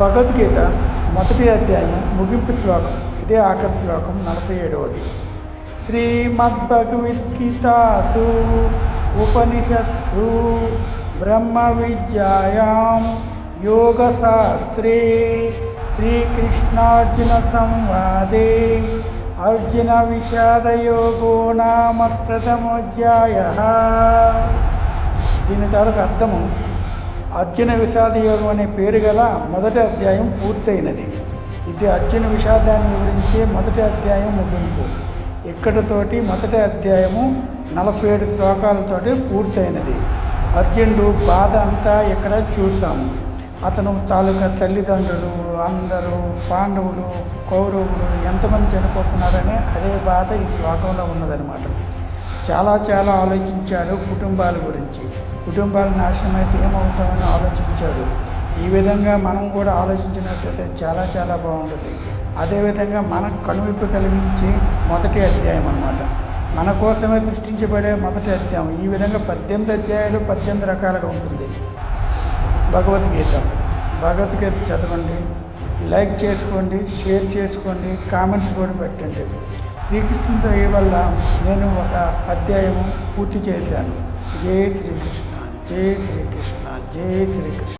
భగవద్గీత మొదటి అధ్యాయం ముగింపు శ్లోకం. ఇదే ఆఖరి శ్లోకం నలభై ఏడవది. శ్రీమద్భగవద్గీతాసు ఉపనిషత్సు బ్రహ్మ విద్యాయాం యోగశాస్త్రే శ్రీకృష్ణార్జున సంవాదే అర్జున విషాదయోగో నామ ప్రథమోధ్యాయ దీని తాలూకు అర్థము అర్జున విషాద యోగం అనే పేరు గల మొదటి అధ్యాయం పూర్తయినది. ఇది అర్జున విషాదాన్ని వివరించే మొదటి అధ్యాయం ముగింపు. ఇక్కడితోటి మొదటి అధ్యాయము నలభై ఏడు శ్లోకాలతోటి పూర్తయినది. అర్జునుడు బాధ అంతా ఇక్కడ చూసాము అతను తాలూకా తల్లిదండ్రులు అందరూ పాండవులు కౌరవులు ఎంతమంది చనిపోతున్నారని అదే బాధ ఈ శ్లోకంలో ఉన్నదనమాట చాలా చాలా ఆలోచించాడు కుటుంబాల గురించి. కుటుంబాలు నాశనం అయితే ఏమవుతామని ఆలోచించాడు. ఈ విధంగా మనం కూడా ఆలోచించినట్లయితే చాలా చాలా బాగుంటుంది. అదేవిధంగా మనకు కనువిప్పు కలిగించి మొదటి అధ్యాయం అన్నమాట. మన కోసమే సృష్టించబడే మొదటి అధ్యాయం. ఈ విధంగా పద్దెనిమిది అధ్యాయాలు పద్దెనిమిది రకాలుగా ఉంటుంది. భగవద్గీత. భగవద్గీత చదవండి. లైక్ చేసుకోండి షేర్ చేసుకోండి కామెంట్స్ కూడా పెట్టండి. శ్రీకృష్ణుని దయ వల్ల నేను ఒక అధ్యాయము పూర్తి చేశాను. జై శ్రీకృష్ణ జై శ్రీకృష్ణ జై శ్రీకృష్ణ.